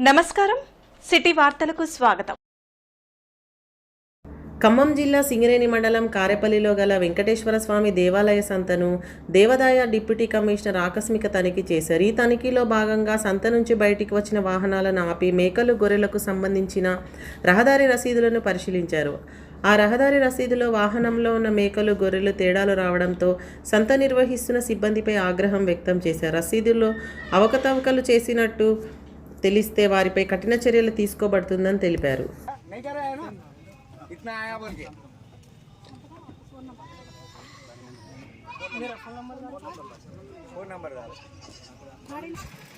నమస్కారం. సిటీ వార్తలకు స్వాగతం. ఖమ్మం జిల్లా సింగరేణి మండలం కారేపల్లిలో గల వెంకటేశ్వర స్వామి దేవాలయ సంతను దేవాదాయ డిప్యూటీ కమిషనర్ ఆకస్మిక తనిఖీ చేశారు. ఈ తనిఖీలో భాగంగా సంత నుంచి బయటికి వచ్చిన వాహనాలను ఆపి మేకలు గొర్రెలకు సంబంధించిన రహదారి రసీదులను పరిశీలించారు. ఆ రహదారి రసీదులో వాహనంలో ఉన్న మేకలు గొర్రెలు తేడాలు రావడంతో సంత నిర్వహిస్తున్న సిబ్బందిపై ఆగ్రహం వ్యక్తం చేశారు. రసీదుల్లో అవకతవకలు చేసినట్టు తెలిస్తే వారిపై కఠిన చర్యలు తీసుకోబడుతుందని తెలిపారు. नहीं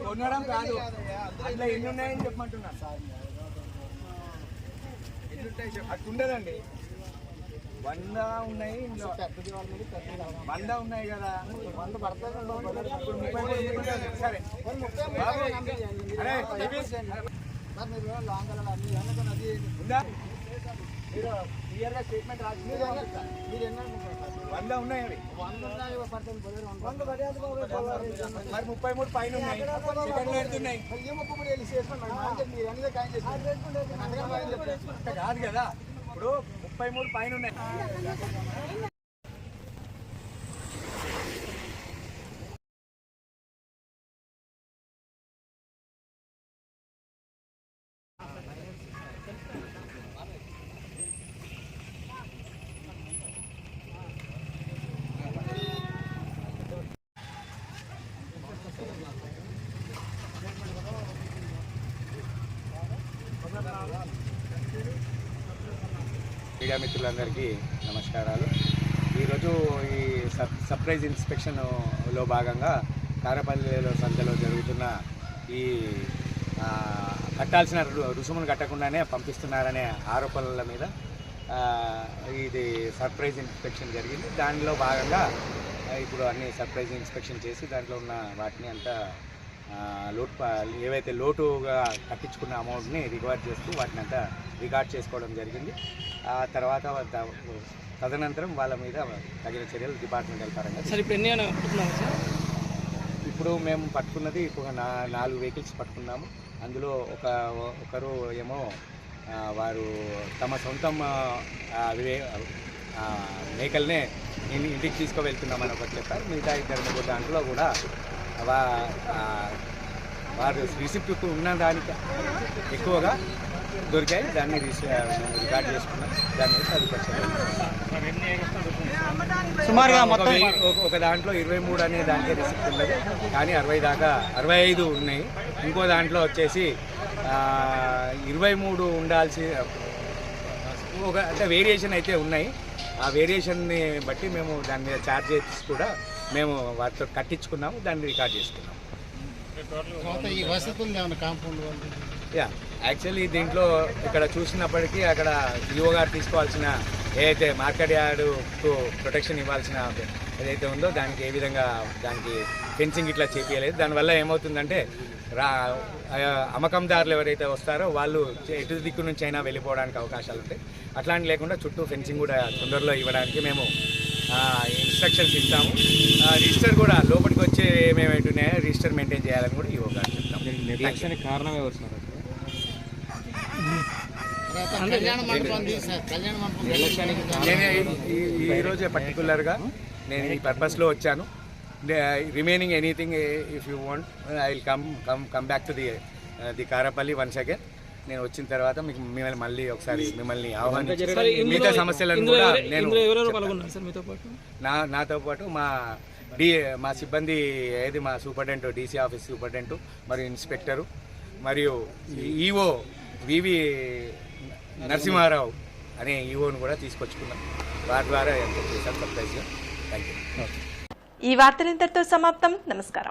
కొనడం కాదు. అట్లా ఎన్ని ఉన్నాయని చెప్పమంటున్నా చెప్పు. అట్లా ఉండదండి. వంద ఉన్నాయి వంద ఉన్నాయి కదా. వంద పడతాయి సరే అరే, ఇవి- ఉందా? మీరు క్లియర్గా స్టేట్మెంట్ రాసి వంద ఉన్నాయి అవి మరి ముప్పై మూడు పైన ఉన్నాయి కాదు కదా ఇప్పుడు ముప్పై మూడు పైన ఉన్నాయి మీడియా మిత్రులందరికీ నమస్కారాలు. ఈరోజు ఈ సప్ సర్ప్రైజ్ ఇన్స్పెక్షన్లో భాగంగా కారపల్లిలో సంతలో జరుగుతున్న ఈ కట్టాల్సిన రు- రుసుమును కట్టకుండానే పంపిస్తున్నారనే ఆరోపణల మీద ఇది సర్ప్రైజ్ ఇన్స్పెక్షన్ జరిగింది. దానిలో భాగంగా ఇప్పుడు అన్ని సర్ప్రైజ్ ఇన్స్పెక్షన్ చేసి దాంట్లో ఉన్న వాటిని అంతా లోటు ఏవైతే లోటుగా కట్టించుకున్న అమౌంట్ని రికవర్ చేస్తూ వాటిని అంతా రికార్డ్ చేసుకోవడం జరిగింది. ఆ తర్వాత తదనంతరం వాళ్ళ మీద తగిన చర్యలు డిపార్ట్మెంటల్ పరంగా సార్ ఇప్పుడు ఎన్ని సార్? ఇప్పుడు మేము పట్టుకున్నది ఇప్పుడు నా నాలుగు వెహికల్స్ పట్టుకున్నాము. అందులో ఒక ఒకరు ఏమో వారు తమ సొంతం మేకల్నే ఇంటికి తీసుకువెళ్తున్నామని ఒకటి చెప్పారు. మిగతా ఇద్దరు దాంట్లో కూడా వారు రిసిప్ట్ ఉన్న దానికి ఎక్కువగా దొరికాయి. దాన్ని రికార్డ్ చేసుకున్నాం. దాని మీద తదుపరి సుమారుగా మొత్తం ఒక- దాంట్లో ఇరవై మూడు అనే దానికి రిసిప్ట్ ఉండదు కానీ అరవై దాకా అరవై ఐదు ఉన్నాయి. ఇంకో దాంట్లో వచ్చేసి ఇరవై మూడు ఉండాల్సి ఒక అంటే వేరియేషన్ అయితే ఉన్నాయి. ఆ వేరియేషన్ని బట్టి మేము దాని మీద ఛార్జెస్ కూడా మేము వాటితో కట్టించుకున్నాము దాన్ని రికార్డ్ చేసుకున్నాము. యా యాక్చువల్లీ దీంట్లో ఇక్కడ చూసినప్పటికీ అక్కడ ఈఓ గారు తీసుకోవాల్సిన ఏదైతే మార్కెట్ యార్డుకు ప్రొటెక్షన్ ఇవ్వాల్సిన ఏదైతే ఉందో దానికి ఏ విధంగా దానికి ఫెన్సింగ్ ఇట్లా చేపించలేదు దానివల్ల ఏమవుతుందంటే రా అమ్మకందారులు ఎవరైతే వస్తారో వాళ్ళు ఎటు దిక్కు నుంచి అయినా వెళ్ళిపోవడానికి అవకాశాలు ఉంటాయి. అట్లాంటి లేకుండా చుట్టూ ఫెన్సింగ్ కూడా తొందరలో ఇవ్వడానికి మేము ఇన్స్ట్రక్షన్స్ ఇస్తాము. ఆ, రిజిస్టర్ కూడా లోపలికి వచ్చే ఏమేమి ఉన్నాయో రిజిస్టర్ మెయింటైన్ చేయాలని కూడా ఈఓ గారు చెప్తాము కారణం ఎవరు సార్ నేను ఈ- ఈ- ఈ రోజే పర్టికులర్గా నేను ఈ పర్పస్లో వచ్చాను. Remaining anything if you want I will come come come back to the the Karapalli once again నేను వచ్చిన తర్వాత మీకు మిమ్మల్ని మళ్ళీ ఒకసారి మిమ్మల్ని ఆహ్వానించి మిగతా సమస్యలను కూడా నేను నా నాతో పాటు మా డి మా సిబ్బంది ఏది? మా సూపరింటెండెంట్ డీసీ ఆఫీస్ సూపరింటెండెంట్ మరియు ఇన్స్పెక్టరు మరియు ఈఓ వివి నరసింహారావు అనే ఈఓను కూడా తీసుకొచ్చుకున్నాం. వారి ద్వారా ఎంత చేశాను సర్ప్రైజ్గా థ్యాంక్ యూ ఈ వార్తలు ఇంతటితో సమాప్తం. నమస్కారం.